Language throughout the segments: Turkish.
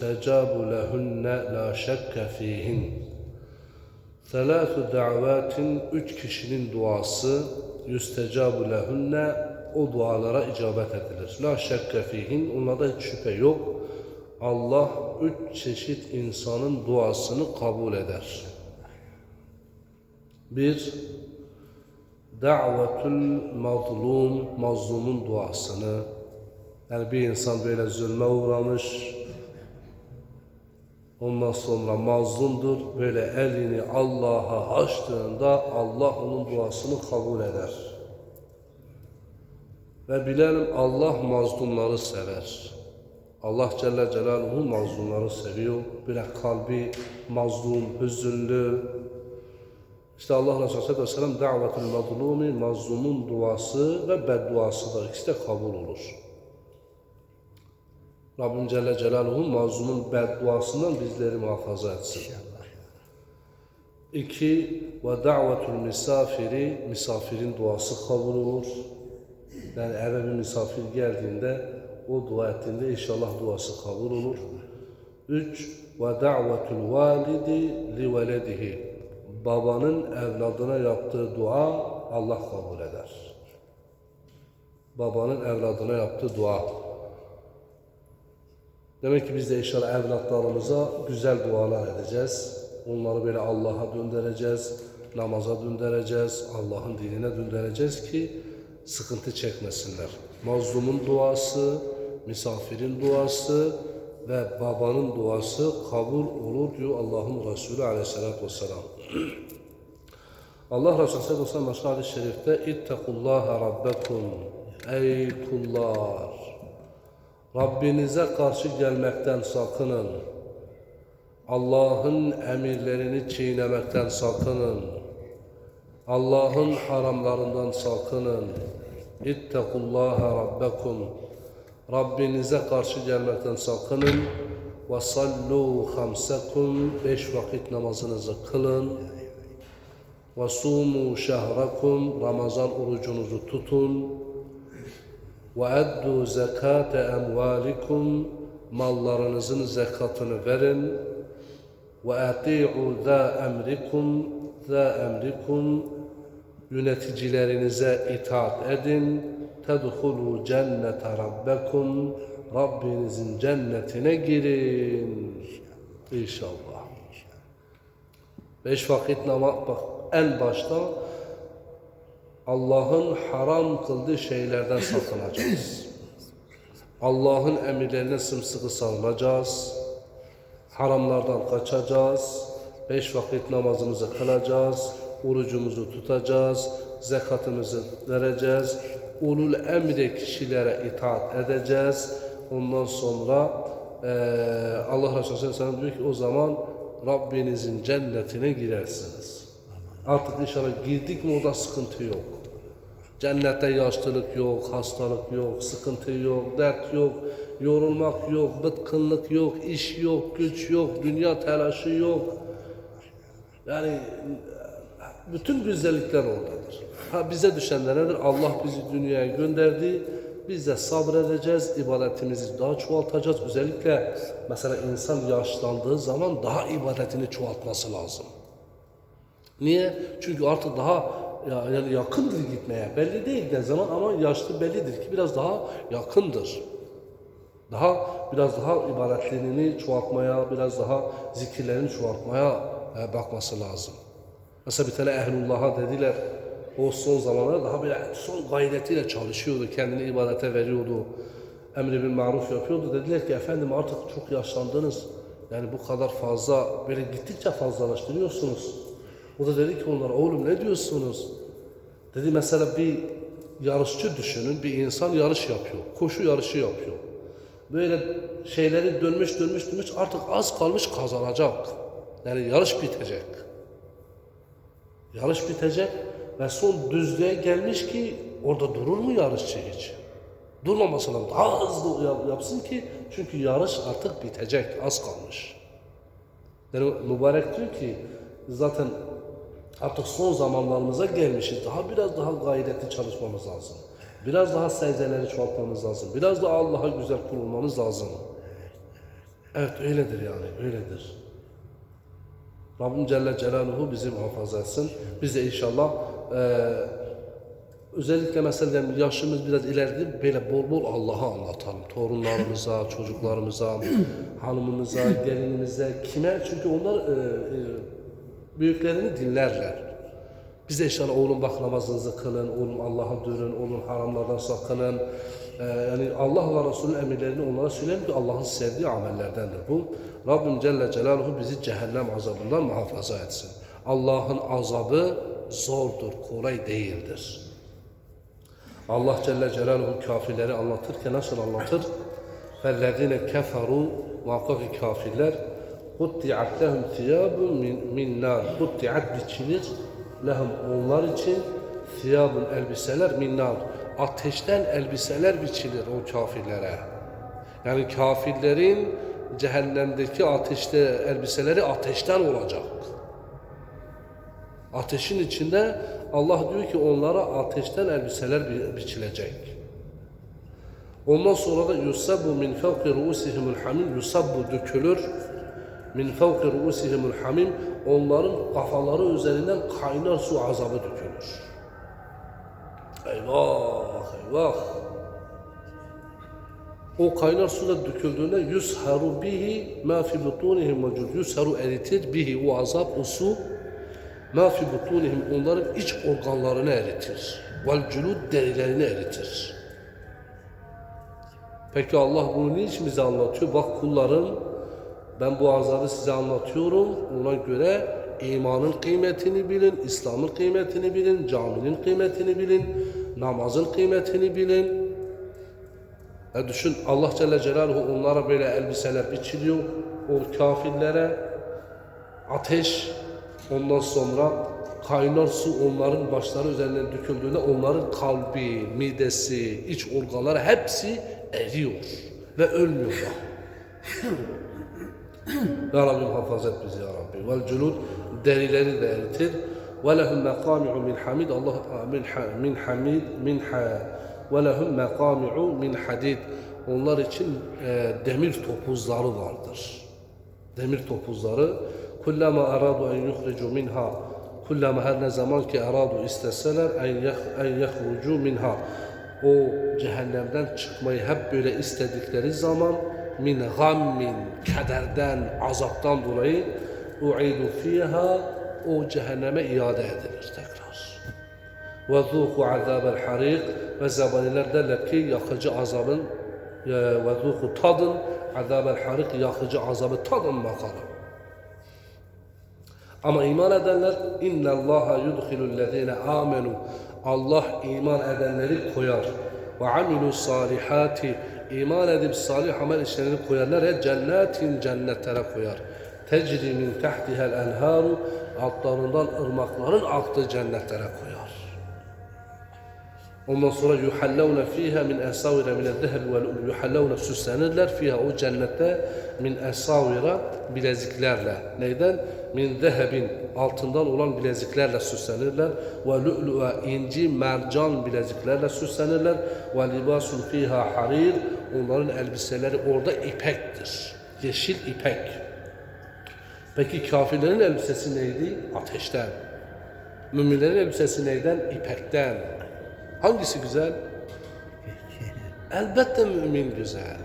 يستجاب لهن لا شك فيهن Selâsü da'vatin üç kişinin duası yüstecabu lehunne o dualara icabet edilir. La şekke fihin onlarda hiç şüphe yok. Allah üç çeşit insanın duasını kabul eder. Bir, da'vetul mazlum, mazlumun duasını. Yani bir insan böyle zulme uğramış, Ondan sonra mazlumdur. Böyle elini Allah'a açtığında Allah onun duasını kabul eder. Ve bilelim Allah mazlumları sever. Allah Celle Celaluhu mazlumları seviyor. Böyle kalbi mazlum, hüzünlü. İşte Allah Resulü Aleyhisselatü Vesselam davetul mazlumi, mazlumun duası ve bedduasıdır. İkisi de kabul olur. Rabbim Celle Celaluhu mazlumun bedduasından bizleri muhafaza etsin. İki, ve da'vetul misafiri, misafirin duası kabul olur. Yani eve bir misafir geldiğinde, o dua ettiğinde inşallah duası kabul olur. Üç, ve da'vetul validi li veledihi. Babanın evladına yaptığı dua Allah kabul eder. Babanın evladına yaptığı dua. Demek ki biz de inşallah evlatlarımıza güzel dualar edeceğiz. Onları böyle Allah'a döndüreceğiz, namaza döndüreceğiz, Allah'ın dinine döndüreceğiz ki sıkıntı çekmesinler. Mazlumun duası, misafirin duası ve babanın duası kabul olur diyor Allah'ın Resulü aleyhissalatü vesselam. Allah Resulü sallallahu aleyhi ve sellem hadis-i şerifte İttekullaha Rabbekum Ey kullar Rabbinize karşı gelmekten sakının. Allah'ın emirlerini çiğnemekten sakının. Allah'ın haramlarından sakının. İttekullaha rabbekum. Rabbinize karşı gelmekten sakının. Ve sallu hamsekum. Beş vakit namazınızı kılın. Ve sumu şehrakum. Ramazan orucunuzu tutun. وَاَدُّوا زَكَاةَ اَمْوَالِكُمْ Mallarınızın zekatını verin. وَاَطِيعُوا ذَا اَمْرِكُمْ ذَا اَمْرِكُمْ Yöneticilerinize itaat edin. تَدْخُلُوا cennete رَبَّكُمْ Rabbinizin cennetine girin. İnşallah. Beş vakit namaz bak en başta Allah'ın haram kıldığı şeylerden sakınacağız. Allah'ın emirlerine sımsıkı sarılacağız. Haramlardan kaçacağız. Beş vakit namazımızı kılacağız. Orucumuzu tutacağız. Zekatımızı vereceğiz. Ulul emri kişilere itaat edeceğiz. Ondan sonra eee Allah Resulü Sallallahu diyor ki o zaman Rabbinizin cennetine girersiniz. Artık inşallah girdik mi orada sıkıntı yok. Cennette yaşlılık yok, hastalık yok, sıkıntı yok, dert yok, yorulmak yok, bıtkınlık yok, iş yok, güç yok, dünya telaşı yok. Yani bütün güzellikler oradadır. Ha bize düşenler nedir? Allah bizi dünyaya gönderdi. Biz de sabredeceğiz, ibadetimizi daha çoğaltacağız. Özellikle mesela insan yaşlandığı zaman daha ibadetini çoğaltması lazım. Niye? Çünkü artık daha ya, yani yakındır gitmeye. Belli değil de zaman ama yaşlı bellidir ki biraz daha yakındır. Daha biraz daha ibadetlerini çoğaltmaya, biraz daha zikirlerini çoğaltmaya e, bakması lazım. Mesela bir tane ehlullah'a dediler, o son zamanlarda daha böyle son gayretiyle çalışıyordu, kendini ibadete veriyordu. Emri bil maruf yapıyordu. Dediler ki efendim artık çok yaşlandınız. Yani bu kadar fazla, böyle gittikçe fazlalaştırıyorsunuz. O da dedi ki onlara oğlum ne diyorsunuz? Dedi mesela bir yarışçı düşünün. Bir insan yarış yapıyor. Koşu yarışı yapıyor. Böyle şeyleri dönmüş dönmüş dönmüş artık az kalmış kazanacak. Yani yarış bitecek. Yarış bitecek ve son düzlüğe gelmiş ki orada durur mu yarışçı hiç? Durmaması lazım. Daha hızlı yap- yapsın ki çünkü yarış artık bitecek. Az kalmış. Yani mübarek diyor ki zaten artık son zamanlarımıza gelmişiz. Daha biraz daha gayretli çalışmamız lazım. Biraz daha secdeleri çoğaltmamız lazım. Biraz daha Allah'a güzel kul olmamız lazım. Evet öyledir yani öyledir. Rabbim Celle Celaluhu bizi muhafaza etsin. Biz de inşallah eee özellikle mesela yaşımız biraz ileride böyle bol bol Allah'ı anlatalım. Torunlarımıza, çocuklarımıza, hanımımıza, gelinimize, kime? Çünkü onlar eee, eee, büyüklerini dinlerler. Biz de inşallah oğlum bak namazınızı kılın, oğlum Allah'a dönün, oğlum haramlardan sakının. Ee, yani Allah ve Resulünün emirlerini onlara söyleyin ki Allah'ın sevdiği amellerdendir bu. Rabbim Celle Celaluhu bizi cehennem azabından muhafaza etsin. Allah'ın azabı zordur, kolay değildir. Allah Celle Celaluhu kafirleri anlatırken nasıl anlatır? فَالَّذِينَ كَفَرُوا Muhakkak ki kafirler Kutti'at lehum siyabu min nar. Kutti'at biçilir lehum onlar için siyabun elbiseler min nar. Ateşten elbiseler biçilir o kafirlere. Yani kafirlerin cehennemdeki ateşte elbiseleri ateşten olacak. Ateşin içinde Allah diyor ki onlara ateşten elbiseler bi biçilecek. Ondan sonra da yusabbu min fevki ruusihimul hamim yusabbu dökülür Min fevki ruusihimul hamim onların kafaları üzerinden kaynar su azabı dökülür. Eyvah eyvah. O kaynar suda döküldüğünde yusharu bihi ma fi butunihim mevcud. Yusharu eritir bihi o azap o su ma fi butunihim onların iç organlarını eritir. Vel culud derilerini eritir. Peki Allah bunu niçin bize anlatıyor? Bak kullarım ben bu azabı size anlatıyorum. Ona göre imanın kıymetini bilin, İslam'ın kıymetini bilin, caminin kıymetini bilin, namazın kıymetini bilin. Ya düşün Allah Celle Celaluhu onlara böyle elbiseler biçiliyor. O kafirlere ateş ondan sonra kaynar su onların başları üzerinden döküldüğünde onların kalbi, midesi, iç organları hepsi eriyor ve ölmüyorlar. Ya Rabbi muhafaza et bizi ya Rabbi. Vel culud derileri de eritir. Ve lehum mekami'u min hamid. Allah min, ha- min hamid min ha ve lehum mekami'u min hadid. Onlar için e, demir topuzları vardır. Demir topuzları. Kullama aradu en yuhricu minha. Kullama her ne zaman ki aradu isteseler en, yahrucu minha. O cehennemden çıkmayı hep böyle istedikleri zaman min gammin, kederden, azaptan dolayı u'idu fiha o cehenneme iade edilir tekrar. Ve zuku azabel harik ve zabaniler derler ki yakıcı azabın e, ve zuku tadın azabel harik yakıcı azabı tadın bakalım. Ama iman edenler inna Allaha yudkhilul amenu Allah iman edenleri koyar. Ve amilu salihati iman edip salih amel işlerini koyarlar ya cennetin cennetlere koyar. Tecri min tahtihel enharu altlarından ırmakların aktığı cennetlere koyar. Ondan sonra yuhallavne fiha min esavira min el-zeheb ve yuhallavne süslenirler fiha o cennette min esavira bileziklerle. Neyden? Min zehebin altından olan bileziklerle süslenirler ve lu'lu'a inci mercan bileziklerle süslenirler ve libasun fiha harir onların elbiseleri orada ipektir. Yeşil ipek. Peki kafirlerin elbisesi neydi? Ateşten. Müminlerin elbisesi neyden? İpekten. Hangisi güzel? Elbette mümin güzel.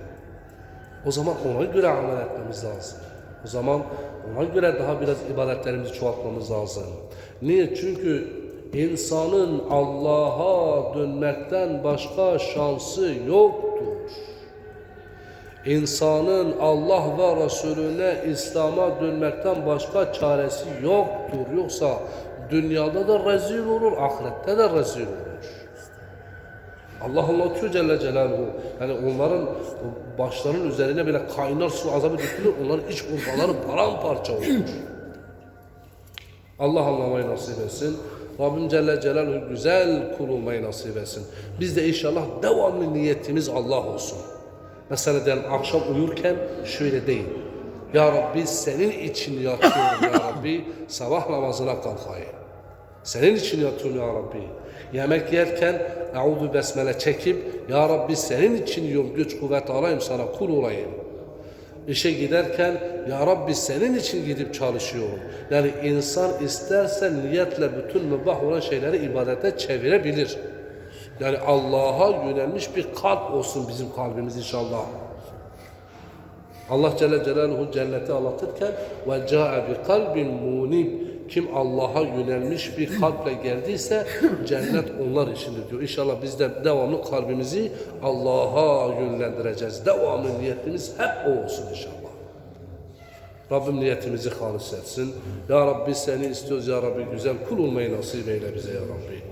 O zaman ona göre amel etmemiz lazım. O zaman ona göre daha biraz ibadetlerimizi çoğaltmamız lazım. Niye? Çünkü insanın Allah'a dönmekten başka şansı yoktur. İnsanın Allah ve Resulüne İslam'a dönmekten başka çaresi yoktur. Yoksa dünyada da rezil olur, ahirette de rezil olur. Allah anlatıyor Celle Celaluhu. Yani onların başlarının üzerine böyle kaynar su azabı dökülür. Onların iç organları paramparça olur. Allah anlamayı nasip etsin. Rabbim Celle Celaluhu güzel kul olmayı nasip etsin. Biz de inşallah devamlı niyetimiz Allah olsun. Mesela diyelim akşam uyurken şöyle değil. Ya Rabbi senin için yatıyorum ya Rabbi. Sabah namazına kalkayım. Senin için yatıyorum ya Rabbi. Yemek yerken Euzu Besmele çekip Ya Rabbi senin için yiyorum güç kuvvet alayım sana kul olayım. İşe giderken Ya Rabbi senin için gidip çalışıyorum. Yani insan isterse niyetle bütün mübah olan şeyleri ibadete çevirebilir. Yani Allah'a yönelmiş bir kalp olsun bizim kalbimiz inşallah. Allah Celle Celaluhu cenneti anlatırken ve ca'e bi kalbin munib kim Allah'a yönelmiş bir kalple geldiyse cennet onlar içindir diyor. İnşallah biz de devamlı kalbimizi Allah'a yönlendireceğiz. Devamlı niyetimiz hep o olsun inşallah. Rabbim niyetimizi halis etsin. Ya Rabbi seni istiyoruz ya Rabbi güzel kul olmayı nasip eyle bize ya Rabbi.